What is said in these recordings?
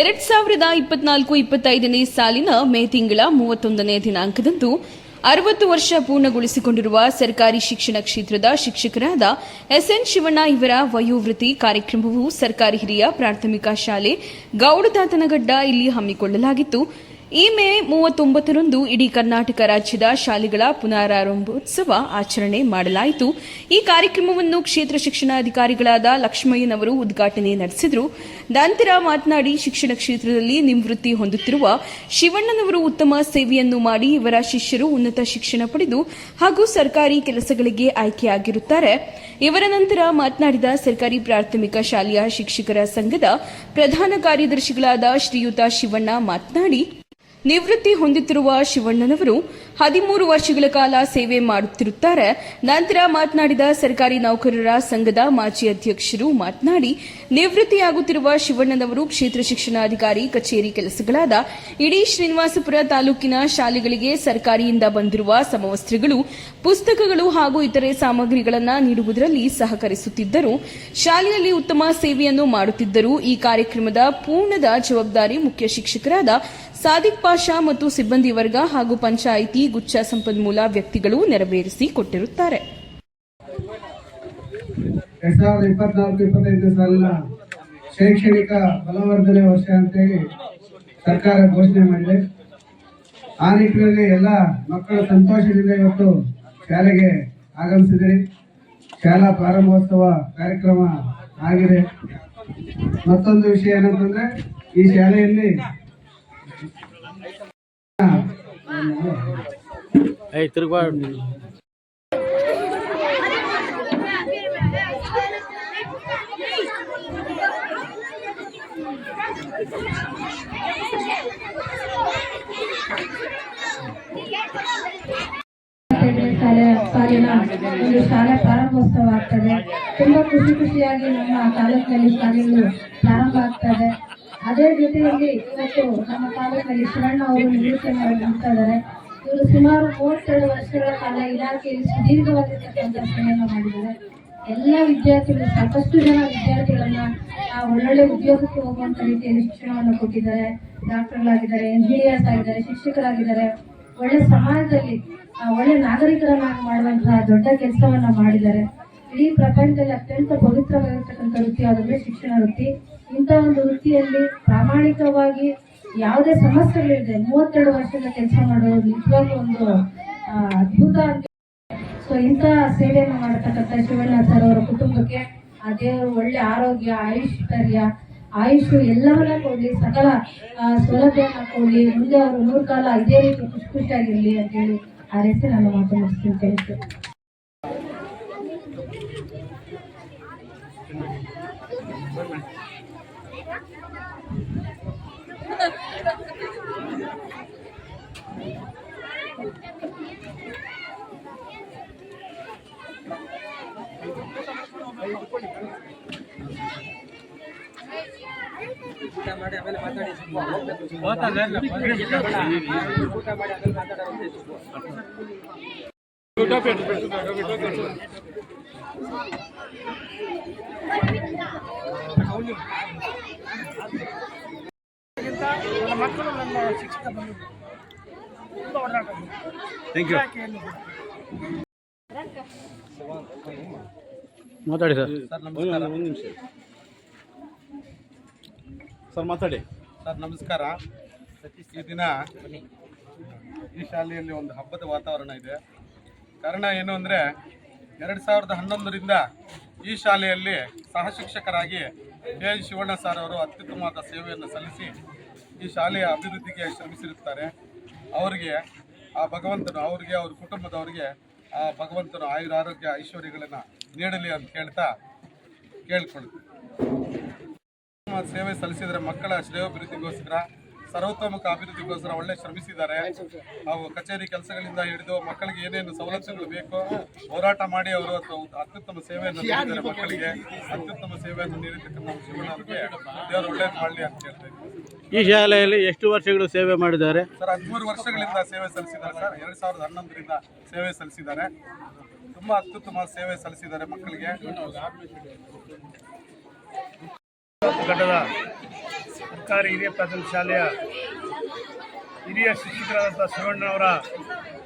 ಎರಡ್ ಸಾವಿರದ ಇಪ್ಪತ್ನಾಲ್ಕು ಇಪ್ಪತ್ತೈದನೇ ಸಾಲಿನ ಮೇ ತಿಂಗಳ ಮೂವತ್ತೊಂದನೇ ದಿನಾಂಕದಂದು ಅರವತ್ತು ವರ್ಷ ಪೂರ್ಣಗೊಳಿಸಿಕೊಂಡಿರುವ ಸರ್ಕಾರಿ ಶಿಕ್ಷಣ ಕ್ಷೇತ್ರದ ಶಿಕ್ಷಕರಾದ ಎಸ್ಎನ್ ಶಿವಣ್ಣ ಇವರ ವಯೋವೃತ್ತಿ ಕಾರ್ಯಕ್ರಮವು ಸರ್ಕಾರಿ ಹಿರಿಯ ಪ್ರಾಥಮಿಕ ಶಾಲೆ ಗೌಡದಾತನಗಡ್ಡ ಇಲ್ಲಿ ಹಮ್ಮಿಕೊಳ್ಳಲಾಗಿತ್ತು. ಈ ಮೇ ಮೂವತ್ತೊಂಬತ್ತರಂದು ಇಡೀ ಕರ್ನಾಟಕ ರಾಜ್ಯದ ಶಾಲೆಗಳ ಪುನರಾರಂಭೋತ್ಸವ ಆಚರಣೆ ಮಾಡಲಾಯಿತು. ಈ ಕಾರ್ಯಕ್ರಮವನ್ನು ಕ್ಷೇತ್ರ ಶಿಕ್ಷಣಾಧಿಕಾರಿಗಳಾದ ಲಕ್ಷ್ಮಯ್ಯನವರು ಉದ್ಘಾಟನೆ ನಡೆಸಿದರು. ನಂತರ ಮಾತನಾಡಿ ಶಿಕ್ಷಣ ಕ್ಷೇತ್ರದಲ್ಲಿ ನಿವೃತ್ತಿ ಹೊಂದುತ್ತಿರುವ ಶಿವಣ್ಣನವರು ಉತ್ತಮ ಸೇವೆಯನ್ನು ಮಾಡಿ ಇವರ ಶಿಷ್ಯರು ಉನ್ನತ ಶಿಕ್ಷಣ ಪಡೆದು ಹಾಗೂ ಸರ್ಕಾರಿ ಕೆಲಸಗಳಿಗೆ ಆಯ್ಕೆಯಾಗಿರುತ್ತಾರೆ. ಇವರ ನಂತರ ಮಾತನಾಡಿದ ಸರ್ಕಾರಿ ಪ್ರಾಥಮಿಕ ಶಾಲೆಯ ಶಿಕ್ಷಕರ ಸಂಘದ ಪ್ರಧಾನ ಕಾರ್ಯದರ್ಶಿಗಳಾದ ಶ್ರೀಯುತ ಶಿವಣ್ಣ ಮಾತನಾಡಿ ನಿವೃತ್ತಿ ಹೊಂದುತ್ತಿರುವ ಶಿವಣ್ಣನವರು ಹದಿಮೂರು ವರ್ಷಗಳ ಕಾಲ ಸೇವೆ ಮಾಡುತ್ತಿರುತ್ತಾರೆ. ನಂತರ ಮಾತನಾಡಿದ ಸರ್ಕಾರಿ ನೌಕರರ ಸಂಘದ ಮಾಜಿ ಅಧ್ಯಕ್ಷರು ಮಾತನಾಡಿ, ನಿವೃತ್ತಿಯಾಗುತ್ತಿರುವ ಶಿವಣ್ಣನವರು ಕ್ಷೇತ್ರ ಶಿಕ್ಷಣಾಧಿಕಾರಿ ಕಚೇರಿ ಕೆಲಸಗಳಾದ ಇಡೀ ಶ್ರೀನಿವಾಸಪುರ ತಾಲೂಕಿನ ಶಾಲೆಗಳಿಗೆ ಸರ್ಕಾರಿಯಿಂದ ಬಂದಿರುವ ಸಮವಸ್ತ್ರಗಳು, ಪುಸ್ತಕಗಳು ಹಾಗೂ ಇತರೆ ಸಾಮಗ್ರಿಗಳನ್ನು ನೀಡುವುದರಲ್ಲಿ ಸಹಕರಿಸುತ್ತಿದ್ದರು. ಶಾಲೆಯಲ್ಲಿ ಉತ್ತಮ ಸೇವೆಯನ್ನು ಮಾಡುತ್ತಿದ್ದರು ಈ ಕಾರ್ಯಕ್ರಮದ ಪೂರ್ಣದ ಜವಾಬ್ದಾರಿ ಮುಖ್ಯ ಶಿಕ್ಷಕರಾದ ಸಾದಿಕ್ ಪಾಷಾ ಮತ್ತು ಸಿಬ್ಬಂದಿ ವರ್ಗ ಹಾಗೂ ಪಂಚಾಯಿತಿ ಗುಚ್ಛ ಸಂಪನ್ಮೂಲ ವ್ಯಕ್ತಿಗಳು ನೆರವೇರಿಸಿ ಕೊಟ್ಟಿರುತ್ತಾರೆ. ಸಾವಿರದ ಇಪ್ಪತ್ನಾಲ್ಕು ಶೈಕ್ಷಣಿಕ ಬಲವರ್ಧನೆ ವರ್ಷ ಅಂತೇಳಿ ಸರ್ಕಾರ ಘೋಷಣೆ ಮಾಡಿದೆ. ಆ ನಿಟ್ಟಿನಲ್ಲಿ ಎಲ್ಲ ಮಕ್ಕಳು ಸಂತೋಷದಿಂದ ಇವತ್ತು ಶಾಲೆಗೆ ಆಗಮಿಸಿದಿರಿ ಶಾಲಾ ಪ್ರಾರಂಭೋತ್ಸವ ಕಾರ್ಯಕ್ರಮ ಆಗಿದೆ. ಮತ್ತೊಂದು ವಿಷಯ ಏನಂತಂದ್ರೆ, ಈ ಶಾಲೆಯಲ್ಲಿ ಏಯ್, ತಿರುಗ್ಬಾ. ಎರಡನೇ ಶಾಲೆ ಸಾಲಿನ ಒಂದು ಶಾಲೆ ಪ್ರಾರಂಭೋತ್ಸವ ಆಗ್ತದೆ. ತುಂಬಾ ಖುಷಿ ಖುಷಿಯಾಗಿ ನಮ್ಮ ತಾಲೂಕಿನಲ್ಲಿ ಶಾಲೆಗಳು ಪ್ರಾರಂಭ ಆಗ್ತದೆ. ಅದೇ ಜೊತೆಯಲ್ಲಿ ಇವತ್ತು ನಮ್ಮ ತಾಲೂಕಿನಲ್ಲಿ ಶರಣ್ಣ ಅವರು ನಿವೃತ್ತಿಯನ್ನು ಇವರು ಸುಮಾರು ಮೂವತ್ತೆರಡು ವರ್ಷಗಳ ಕಾಲ ಇಲಾಖೆಯಲ್ಲಿ ಸುದೀರ್ಘವಾಗಿರ್ತಕ್ಕಂಥ ಸೇವೆಯನ್ನು ಮಾಡಿದ್ದಾರೆ. ಎಲ್ಲ ವಿದ್ಯಾರ್ಥಿಗಳು, ಸಾಕಷ್ಟು ಜನ ವಿದ್ಯಾರ್ಥಿಗಳನ್ನ ಒಳ್ಳೊಳ್ಳೆ ಉದ್ಯೋಗಕ್ಕೆ ಹೋಗುವಂತ ರೀತಿಯಲ್ಲಿ ಶಿಕ್ಷಣವನ್ನು ಕೊಟ್ಟಿದ್ದಾರೆ. ಡಾಕ್ಟರ್ಗಳಾಗಿದ್ದಾರೆ ಇಂಜಿನಿಯರ್ಸ್ ಆಗಿದ್ದಾರೆ, ಶಿಕ್ಷಕರಾಗಿದ್ದಾರೆ. ಒಳ್ಳೆ ಸಮಾಜದಲ್ಲಿ ಒಳ್ಳೆ ನಾಗರಿಕರನ್ನಾಗಿ ಮಾಡುವಂತಹ ದೊಡ್ಡ ಕೆಲಸವನ್ನ ಮಾಡಿದ್ದಾರೆ. ಇಡೀ ಪ್ರಪಂಚದಲ್ಲಿ ಅತ್ಯಂತ ಪವಿತ್ರವಾಗಿರ್ತಕ್ಕಂಥ ವೃತ್ತಿ ಯಾವುದಂದ್ರೆ ಶಿಕ್ಷಣ ವೃತ್ತಿ. ಇಂಥ ಒಂದು ವೃತ್ತಿಯಲ್ಲಿ ಪ್ರಾಮಾಣಿಕವಾಗಿ ಯಾವುದೇ ಸಮಸ್ಯೆಗಳಿದೆ ಮೂವತ್ತೆರಡು ವರ್ಷದ ಕೆಲಸ ಮಾಡೋದು ನಿಜವಾಗ್ಲೂ ಒಂದು ಅದ್ಭುತ ಅಂತ. ಸೊ ಇಂಥ ಸೇವೆಯನ್ನು ಮಾಡತಕ್ಕಂಥ ಶಿವಣ್ಣ ಸರ್ ಅವರ ಕುಟುಂಬಕ್ಕೆ ಆ ದೇವರು ಒಳ್ಳೆ ಆರೋಗ್ಯ ಐಶ್ವರ್ಯ ಆಯುಷ್ ಎಲ್ಲವನ್ನ ಕೊಡಿ, ಸಕಲ ಸೌಲಭ್ಯವನ್ನು ಕೊಡ್ಲಿ ಮುಂದೆ ಅವರು ನೂರು ಕಾಲ ಇದೇ ರೀತಿ ಖುಷಿ ಖುಷಿಯಾಗಿರಲಿ ಅಂತ ಹೇಳಿ ಆ ರೀತಿ ನಾನು ಮಾತು ಮುಗಿಸ್ತೀನಿ. ಥ್ಯಾಂಕ್ ಯು ಮಾತಾಡೋದು ಥ್ಯಾಂಕ್ ಯು ಮಾತಾಡಿ ಸರ್. ಸರ್ ನಮಸ್ಕಾರ. ಒಂದು ನಿಮಿಷ. ಸರ್ ಮಾತಾಡಿ. ಸರ್ ನಮಸ್ಕಾರ. ಈ ದಿನ ಈ ಶಾಲೆಯಲ್ಲಿ ಒಂದು ಹಬ್ಬದ ವಾತಾವರಣ ಇದೆ. ಕಾರಣ ಏನು ಅಂದರೆ ಎರಡು ಸಾವಿರದ ಹನ್ನೊಂದರಿಂದ ಈ ಶಾಲೆಯಲ್ಲಿ ಸಹ ಶಿಕ್ಷಕರಾಗಿ ಕೆ ಎನ್ ಶಿವಣ್ಣ ಸರ್ ಅವರು ಅತ್ಯುತ್ತಮವಾದ ಸೇವೆಯನ್ನು ಸಲ್ಲಿಸಿ ಈ ಶಾಲೆಯ ಅಭಿವೃದ್ಧಿಗೆ ಶ್ರಮಿಸಿರುತ್ತಾರೆ. ಅವರಿಗೆ, ಆ ಭಗವಂತನು, ಅವರಿಗೆ, ಅವ್ರ ಕುಟುಂಬದವರಿಗೆ, ಆ ಭಗವಂತನು ಆಯುರ ಆರೋಗ್ಯ ಐಶ್ವರ್ಯಗಳನ್ನು ನೀಡಲಿ ಅಂತ ಕೇಳ್ತಾ ಕೇಳ್ಕೊಳ್ತೀವಿ ಸೇವೆ ಸಲ್ಲಿಸಿದರೆ ಮಕ್ಕಳ ಶ್ರೇಯೋಭಿವೃದ್ಧಿಗೋಸ್ಕರ ಸರ್ವತೋಮುಖ ಅಭಿವೃದ್ಧಿಗೋಸ್ಕರ ಒಳ್ಳೆ ಶ್ರಮಿಸಿದ್ದಾರೆ. ಹಾಗೂ ಕಚೇರಿ ಕೆಲಸಗಳಿಂದ ಹಿಡಿದು ಮಕ್ಕಳಿಗೆ ಏನೇನು ಸವಲತ್ತುಗಳು ಬೇಕೋ ಹೋರಾಟ ಮಾಡಿ ಅವರು ಅತ್ಯುತ್ತಮ ಸೇವೆಯನ್ನು ನೀಡಿದ್ದಾರೆ ಮಕ್ಕಳಿಗೆ. ಅತ್ಯುತ್ತಮ ಸೇವೆಯನ್ನು ನೀಡಿದ್ದಕ್ಕೆ ನಮ್ಮ ಶಿವಣ್ಣ ಅವರಿಗೆ ದೇವರು ಒಳ್ಳೇದು ಮಾಡಲಿ ಅಂತ ಹೇಳ್ತಾ ಈ ಶಾಲೆಯಲ್ಲಿ ಎಷ್ಟು ವರ್ಷಗಳು ಸೇವೆ ಮಾಡಿದ್ದಾರೆ? ಸರ್ ಹದಿಮೂರು ವರ್ಷಗಳಿಂದ ಸೇವೆ ಸಲ್ಲಿಸಿದ್ದಾರೆ ಸರ್. ಎರಡ್ ಸಾವಿರದ ಹನ್ನೊಂದರಿಂದ ಸೇವೆ ಸಲ್ಲಿಸಿದ್ದಾರೆ. ತುಂಬಾ ಅತ್ಯುತ್ತಮ ಸೇವೆ ಸಲ್ಲಿಸಿದ್ದಾರೆ ಮಕ್ಕಳಿಗೆ. ಸರ್ಕಾರಿ ಹಿರಿಯ ಪ್ರಾಥಮಿಕ ಶಾಲೆಯ ಹಿರಿಯ ಶಿಕ್ಷಕರಾದಂಥ ಶಿವಣ್ಣವರ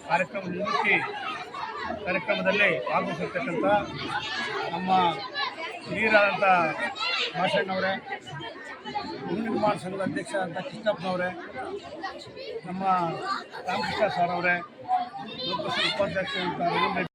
ಕಾರ್ಯಕ್ರಮ ನಿವೃತ್ತಿ ಕಾರ್ಯಕ್ರಮದಲ್ಲಿ ಭಾಗವಹಿಸಿರ್ತಕ್ಕಂಥ ನಮ್ಮ ಹಿರಿಯರಾದಂಥ ಭಾಷಣ್ಣವರೇ ನಿರ್ಮಾಣ ಸಂಘದ ಅಧ್ಯಕ್ಷ ಅಂತ ಕೃಷ್ಣಪ್ಪನವರೇ ನಮ್ಮ ರಾಮಕೃಷ್ಣ ಸರ್ ಅವರೇ, ಲೋಕಸಭೆ ಉಪಾಧ್ಯಕ್ಷ